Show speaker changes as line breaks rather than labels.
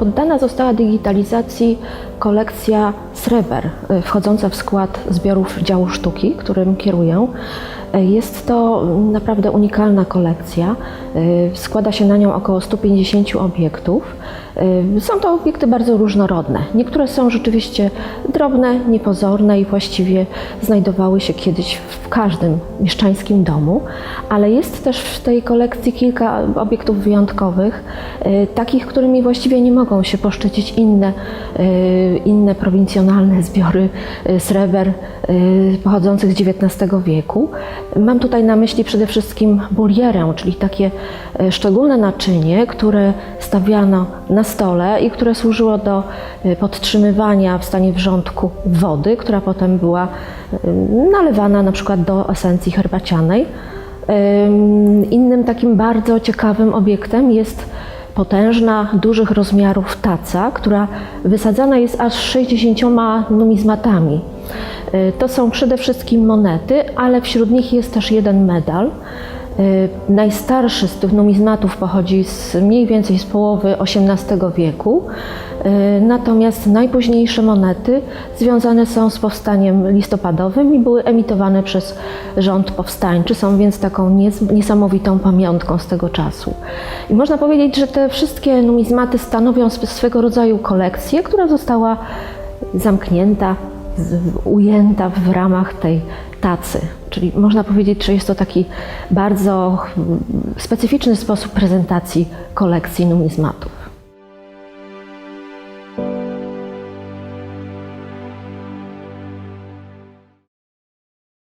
poddana została digitalizacji kolekcja sreber y, wchodząca w skład zbiorów działu sztuki, którym kieruję. Y, Jest to naprawdę unikalna kolekcja. Y, Składa się na nią około 150 obiektów. Y, Są to obiekty bardzo różnorodne. Niektóre są rzeczywiście drobne, niepozorne i właściwie znajdowały się kiedyś w każdym mieszczańskim domu, ale jest też w tej kolekcji kilka obiektów wyjątkowych, takich, którymi właściwie nie mogą się poszczycić inne, inne prowincjonalne zbiory sreber pochodzących z XIX wieku. Mam tutaj na myśli przede wszystkim bulierę, czyli takie y, szczególne naczynie, które stawiano na stole i które służyło do y, podtrzymywania w stanie wrzątku wody, która potem była y, nalewana na przykład do esencji herbacianej. Ym, Innym takim bardzo ciekawym obiektem jest potężna, dużych rozmiarów taca, która wysadzana jest aż 60 numizmatami. Y, To są przede wszystkim monety, ale wśród nich jest też jeden medal. Y, Najstarszy z tych numizmatów pochodzi z mniej więcej z połowy XVIII wieku, y, natomiast najpóźniejsze monety związane są z powstaniem listopadowym i były emitowane przez rząd powstańczy, są więc taką nies- niesamowitą pamiątką z tego czasu. I można powiedzieć, że te wszystkie numizmaty stanowią sw- swego rodzaju kolekcję, która została zamknięta, ujęta w ramach tej tacy. Czyli można powiedzieć, że jest to taki bardzo mm, specyficzny sposób prezentacji kolekcji numizmatów.